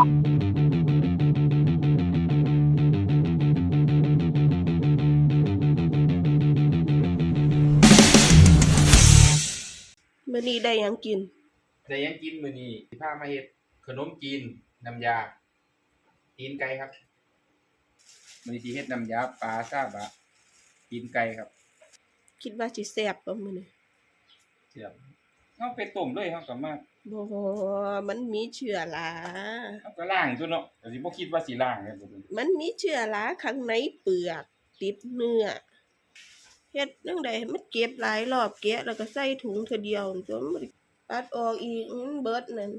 มื้อนี้ได้หยังกิน แต่ยังกินมื้อนี้สิพามาเฮ็ดขนมจีนน้ำยาตีนไก่ครับมื้อนี้สิเฮ็ดน้ำยาปลาซาบะตีนไก่ครับคิดว่าสิแซ่บบ่มื้อนี้เสียบเอาไปต้มเลยเฮาก็มา บ่มันมีเชื้อราเฮาก็ล้างตัวเนาะก็สิบ่คิดว่าสิล้างเลยบ่รู้มันมีเชื้อราข้างในเปลือก ติดเนื้อเฮ็ดจังได๋มันเก็บหลายรอบแกะแล้วก็ใส่ถุงเทื่อเดียวจนมันปัดออกอีกมันเบิดนั่น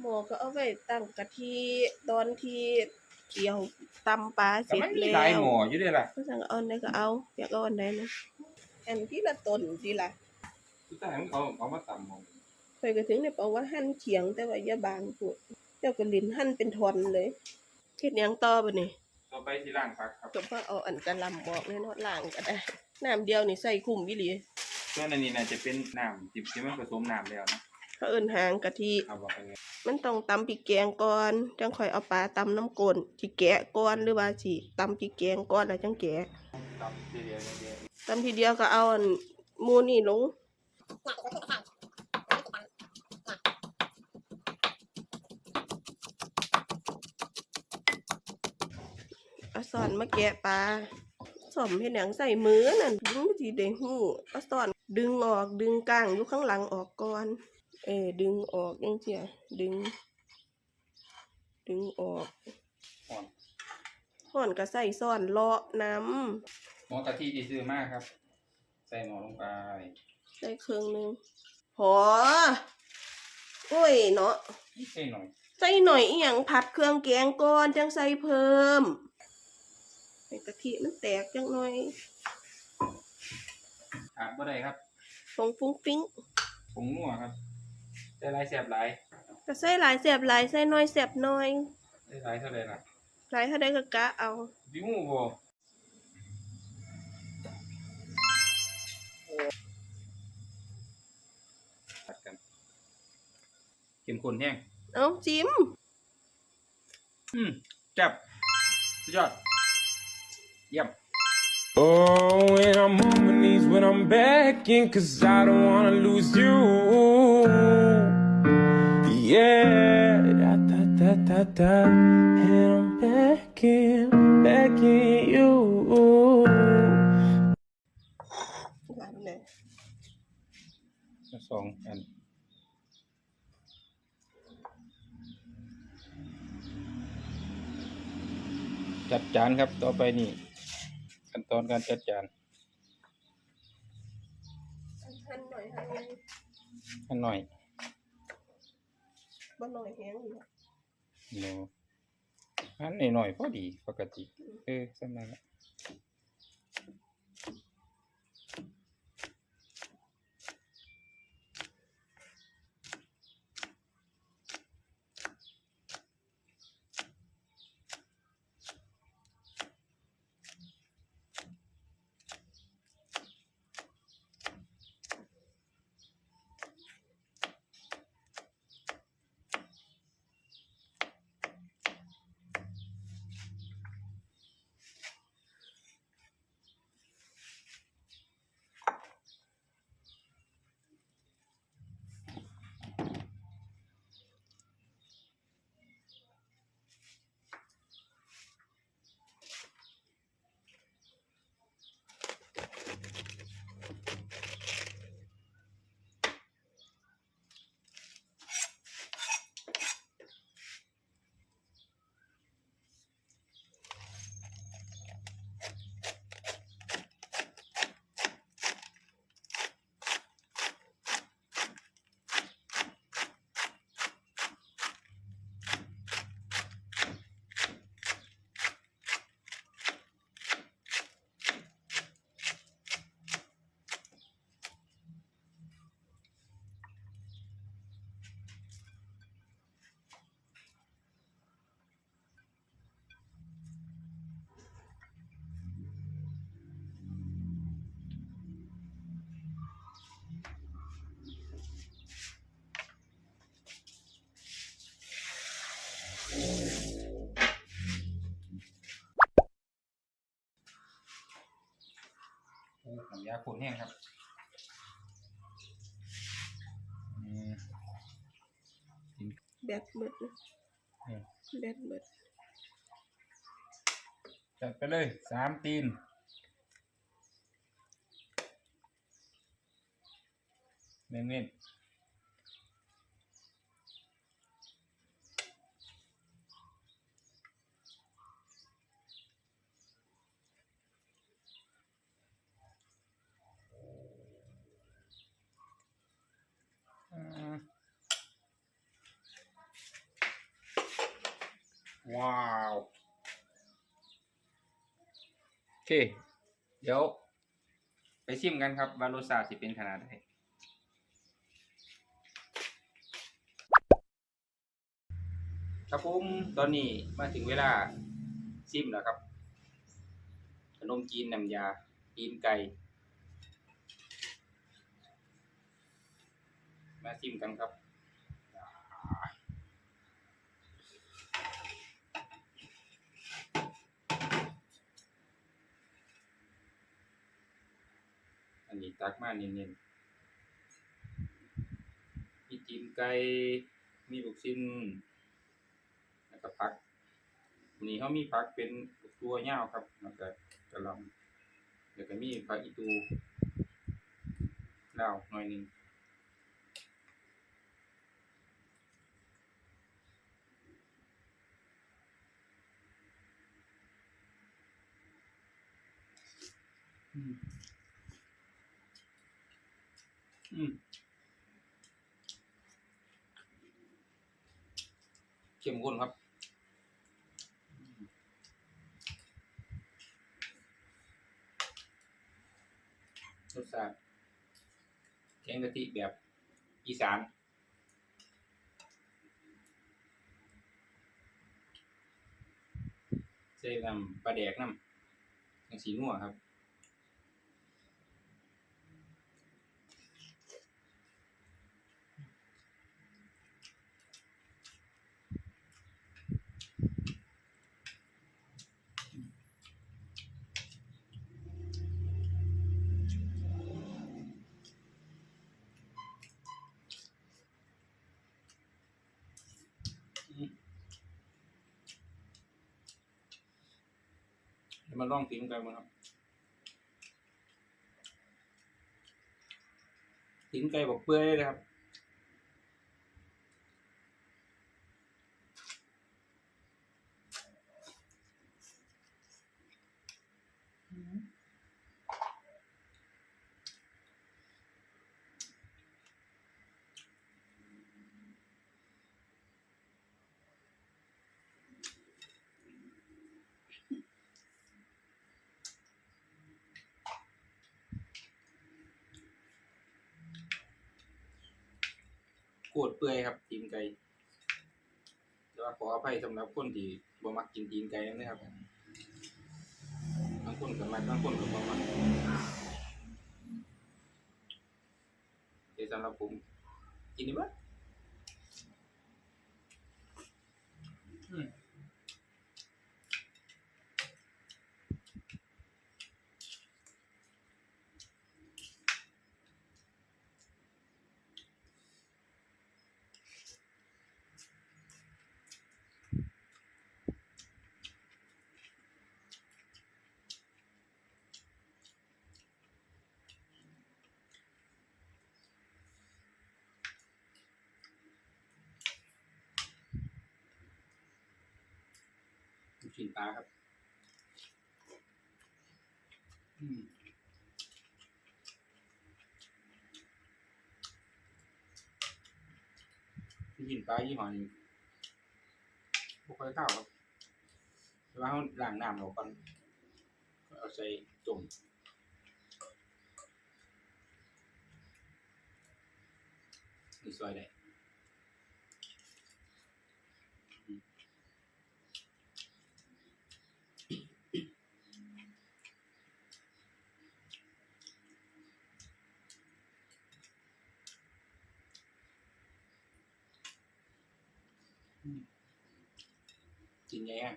หมอก็เอาไว้ตั้งกะทิตอนที่เกี่ยวตำปลาเสแต่ร็จมันมีแล้วหลายหม้ออยู่เด้ล่ะก็สั่งเอาอันใดก็เอา อยากเอาอันใดนะอันที่ละตนทีละสุดท้ายมันเขาเอามาตำหม้อ ข่อยก็ถึงได้บอกว่าหั่นเขียงแต่ว่าอย่าบางพูดเจ้าก็ลิ้นหั่นเป็นท่อนเลยเฮ็ดหยังต่อบัดนี้ต่อไปสิล้างผักครับก็พอเอาอันกะหล่ำบอกแน่เนาะล้างก็ได้น้ำเดียวนี่ใส่คุ้มอีหลีส่วนอันนี้น่าจะเป็นน้ำที่ที่มันผสมน้ำแล้วนะเขาเอิ้นหางกะทิเอาบอกไปเลยมันต้องตำพริกแกงก่อนจังค่อยเอาปลาตำน้ำกลนสิแกะก่อนหรือว่าสิตำพริกแกงก่อนแล้วจังแกะตำทีเดียวเดียวตำทีเดียวก็เอาอันหมูนี่ลงเอา สอนมาแกะปลาสอมเห็นหยังใส่มือนั่นดึงสิได้หู้เอาสอนดึงออกดึงก้างอยู่ข้างหลังออกก่อน เออดึงออกจังเสียดึง ดึงออกอ่อนห่อนก็ใส่ซ่อนเลาะน้หม้อกะทิที่ซื้อมาครับ ใส่หม้อลงไปำใส่เครื่องหนึงหอโอ้ยเนาะนี่ใส่หน่อย ใส่หน่อยอีหยังผัดเครื่องแกงก่อนจังใส่เพิ่ม ให้กะทิมันแตกจังหน่อยขาดบ่ได้ครับฟงฟุ้งฟิ้งผงนัวครับใส่หลายแซ่บหลายก็ใส่หลายแสบหลายใส่น้อยแสบน้อยใส่หลายเท่าใดล่ะหลายเท่าใดก็กะเอาดิฮู้บ่ตัดกันเข้มข้นแห้งเอาจิ้มอืมแซ่บสุดยอด เยี่ยม Oh, and I'm on my knees when I'm begging, cause I don't wanna lose you. Yeah, da da da da da. And I'm begging, begging you. หลายเลย สองอัน จัดจานครับต่อไปนี่ ขั้นตอนการจัดจานหั่นหน่อยหั่นหน่อยอันหน่อยบ่หน่อยแห้งอยู่โนอันหน่อยๆพอดีปกติ เออสำนักนละ แห้งครับอืมกินแบตเบิดนะอืมแบตเบิดจัดไปเลยสามตีนเน้นๆ ว้าวโอเค เดี๋ยว ไปชิมกันครับว่ารสชาติสิเป็นขนาดไหนครับผมตอนนี้มาถึงเวลาชิมแล้วครับ ขนมจีนน้ำยาตีนไก่ มาชิมกันครับ นี้ตักมาเน้นๆมีตีนไก่ มีลูกชิ้นแล้วก็ผักวันนี้เขามีผักเป็นตัวยาวครับแล้วก็กระลำแล้วก็มีผักอีตูลาวหน่อยหนึงอืม อืม เข้มข้นครับ รสชาติแกงกะทิแบบอีสานใส่น้ำปลาแดกน้ำอย่างสีนัวครับ มาลองติ้มกันมั้งครับติ้มไก่บอกเปื่อยเลยครับ โคตรเปื่อยครับตีนไก่แต่ว่าขออภัยสำหรับคนที่บ่มักกินตีนไก่นะครับบางคนก็มักบางคนกับบ่มักเดี๋ยวสำหรับผมกินได้บ่ กชิ้นปลาครับ อืมกินปลายี่ห้อนี้บ่ค่อยเข้าวครับแต่ว่าเขาล้างน้ำออกก่อนก็เอาใส่จุ่มนี่ซอยได้ กินไงอ่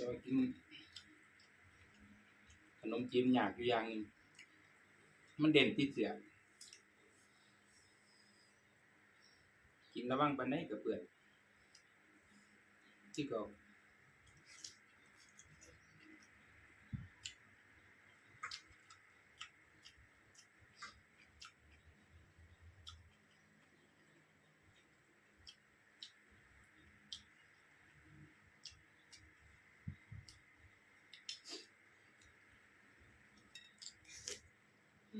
จะกินขนมจีนอยากอยู่อย่างนึงมันเด่นติดเสีย กินระวังปันไหนกับเปื่อนที่เก็อื จร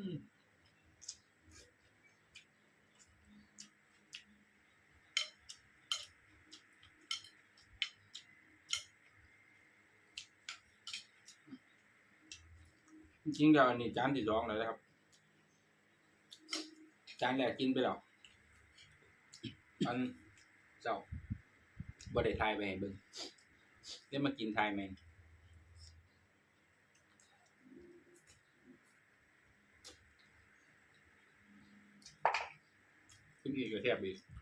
ิงๆเดี๋ยวอันนี้จานที่สองเลยนะครับ จานแรกกินไปแล้วอันเจ้าบ่ได้ทายไปให้เบิ่งเดี๋ยวมากินทายแม งขึ้นอีก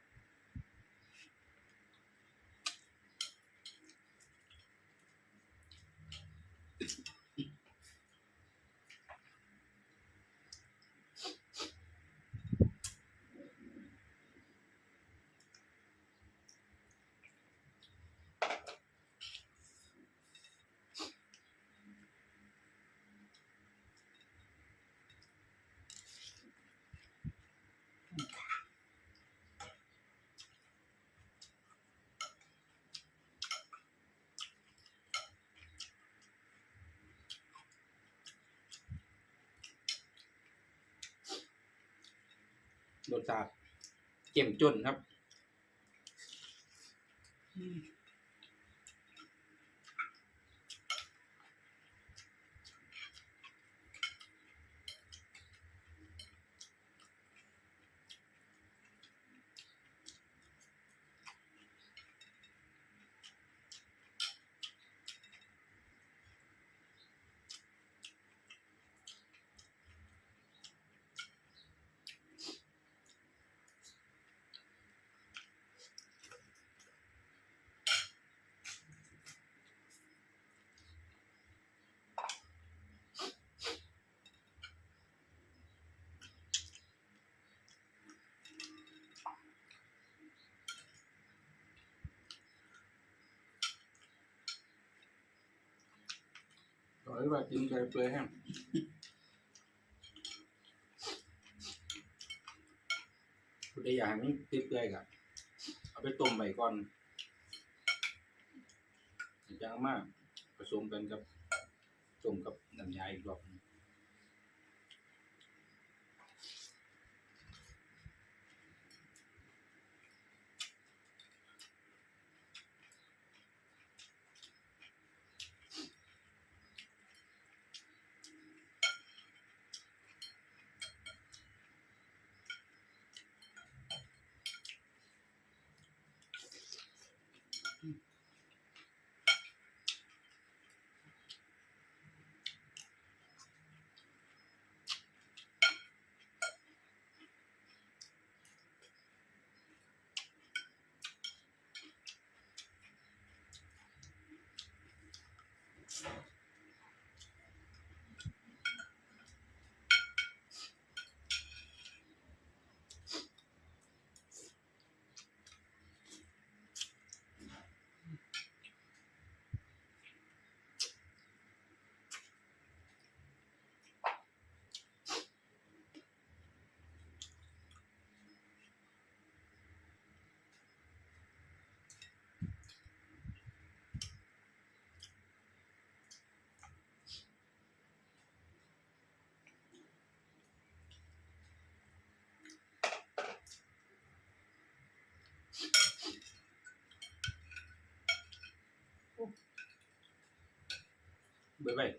รสชาติเจ็มจนครับ หรือว่ากินไก่เปลือยแห้งคุณได้อยากให้มันเปื่อยๆก็เอาไปต้มไว้ก่อนจะเอามาผสมกันกับต้มกับน้ำยาอีกรอบนึง บ๊ายบ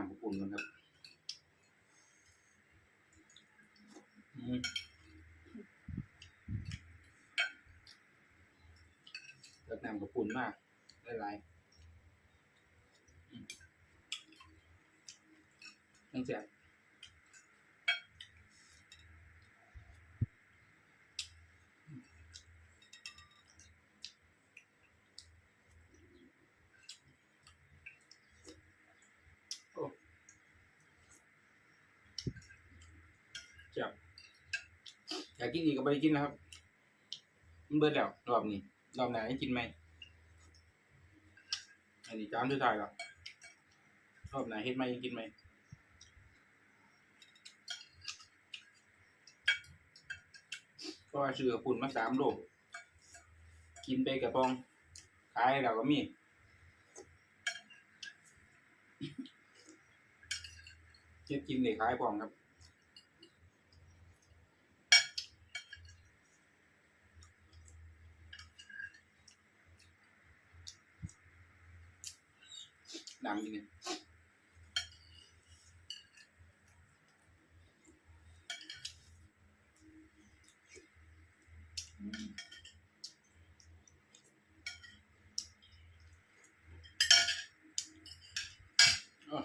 นสุดท้ายดน้ำกับปุ่นกันครับอืมเปิดน้ำกับปุ่นมากหลายๆอืมตั้งแต่ อยากกินอีกก็ไปกินนะครับ มันเบิดแล้วรอบนี้รอบไหนให้กินไหมอันนี้จานสุดท้ายแล้วรอบไหนเฮ็ดไหมยังกินไหมก็ซื้อกับปุ่นมาสามโลกินไปกระปองขายแล้วก็มีเฮ็ดกินเลยขายพอมครับ ดังจริงเนี่ยอืมอ้อ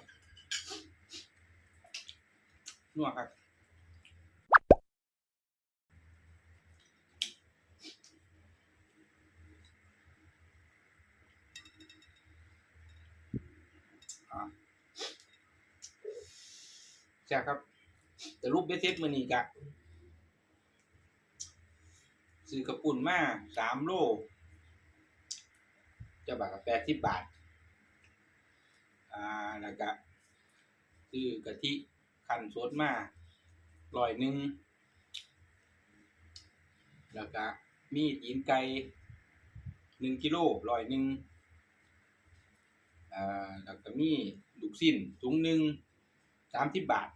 นัวครับ อ่า ใช่ครับ แต่รูปเบสเซตมือนี้กะซื้อกระปุ่นมาสามโลจะบาทกับแปดสิบบาท อ่า แล้วก็ซื้อกะทิขันสดมาร้อยหนึ่งแล้วก็มีตีนไก่หนึ่งกิโลร้อยหนึ่ง อ่าแล้วก็มีลูกชิ้นถุงหนึ่งสามสิบบาท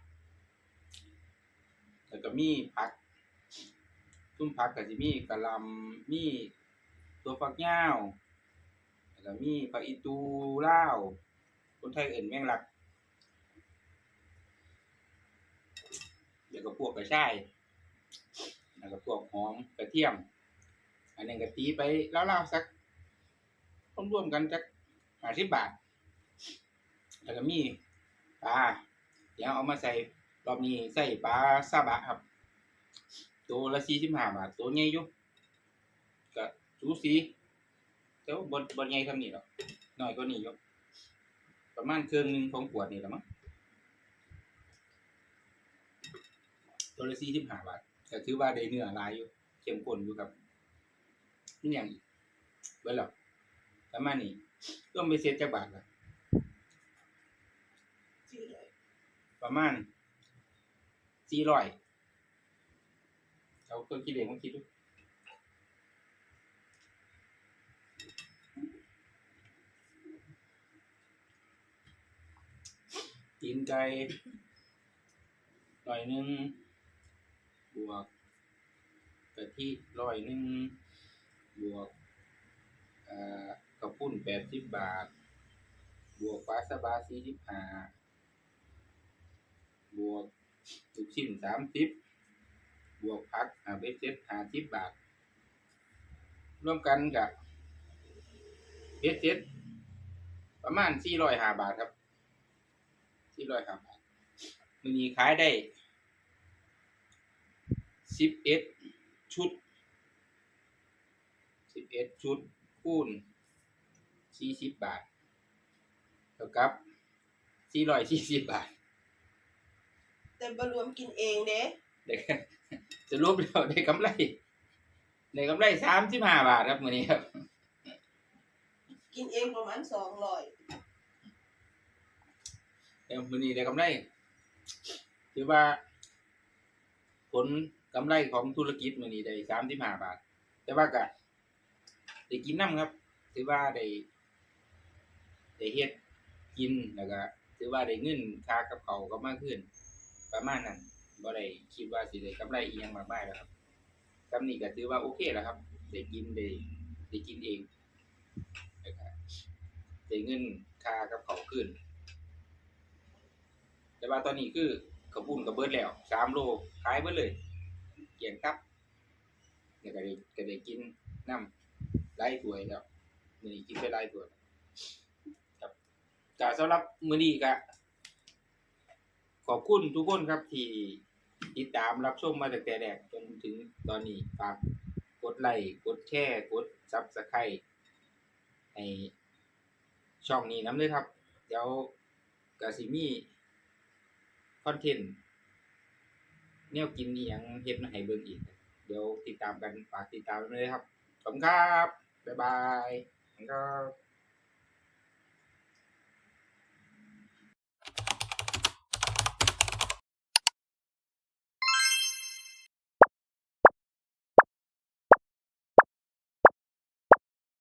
แล้วก็มีผักซุ้มผักก็จะมีกะหล่ำมีตัวฝักยาแล้วก็มีผักอีตูลาคนไทยเอิ่นแมงลักเดี๋ยวก็พวกกระชายแล้วก็พวกหอมกระเทียม อันนี้ก็ตีไปแล้วๆสักรวมๆกันสักห้าสิบบาท แล้วก็มีปลาเดี๋ยวเอามาใส่รอบนี้ใส่ปลาซาบะครับ ตัวละสี่สิบห้าบาทตัวใหญ่อยู่ก็สูสีแต่ว่าบนบนใหญ่ท่านี้หรอกน้อยกว่านี้อยู่ประมาณเครื่องหนึ่งของขวดนี่แหละมั้งตัวละสี่สิบห้าบาทก็ถือว่าได้เนื้อลายอยู่เข้มข้นอยู่ครับนี่อย่างอีกเบิดแล้วประมาณนี้ร่วมไปเสียจักบาทละ สี่ร้อย ประมาณสี่ร้อยเอาเครื่องคิดเลขมาคิดดูตีนไก่ร้อยหนึ่งบวกกะทิร้อยหนึ่งบวกกระปุ้นแปดสิบบาท บวกปลาสบาสี่สิบห้า บวกลูกชิ้นสามสิบบวกพักอ่าเบสเซ็ตห้าสิบบาท ร่วมกันกับเบสเซ็ตประมาณสี่ร้อยห้าบาทครับสี่ร้อยห้าบาทมือนี้ขายได้สิบเอ็ดชุดสิบเอ็ดชุดคูณสี่สิบบาทเท่ากับสี่ร้อยสี่สิบบาท แต่บรวมกินเองเด้ได้จะรวมแล้วได้กำไรได้กำไรสามสิบห้าบาทครับมื้อนี้ครับ กินเองประมาณสองร้อยเดี๋ยวมื้อนี้ได้กำไรถือว่า ผลกำไรของธุรกิจมื้อนี้ได้สามสิบห้าบาท แต่ว่าก็ได้กินน้ำครับ ถือว่าได้ได้เฮ็ดกินแล้วก็ถือว่าได้เงินค่ากับเขาวก็มากขึ้น ประมาณนั้นบ่ได้คิดว่าสิได้กำไรอีหยังมากมายแล้วครับกำนี้ก็ถือว่าโอเคแล้วครับได้กินได้ได้กินเองแล้วก็ได้เงินค่ากับเขาขึ้น แต่ว่าตอนนี้คือขบุญกับเบิดแล้วสามโลขายเบิดเลยเกี่ยงตับเดี๋ยวก็ได้ก็ได้กินน้ำไล่ถ้วยแล้วมือนี้กินไปไล่ถ้วยครับก็สำหรับมื้อนี้ก็ ขอบคุณทุกคนครับที่ติดตามรับชมมาตั้งแต่แรกจนถึงตอนนี้ฝากกดไลค์กดแชร์กด Subscribe ให้ช่องนี้น้ำเลยครับ เดี๋ยวก็สิมีคอนเทนต์แนวกินนี่ยังเฮ็ดมาให้เบิ่งอีก เดี๋ยวติดตามกันฝากติดตามเลยครับขอบคุณครับ บ๊ายบายขอบคุณครับ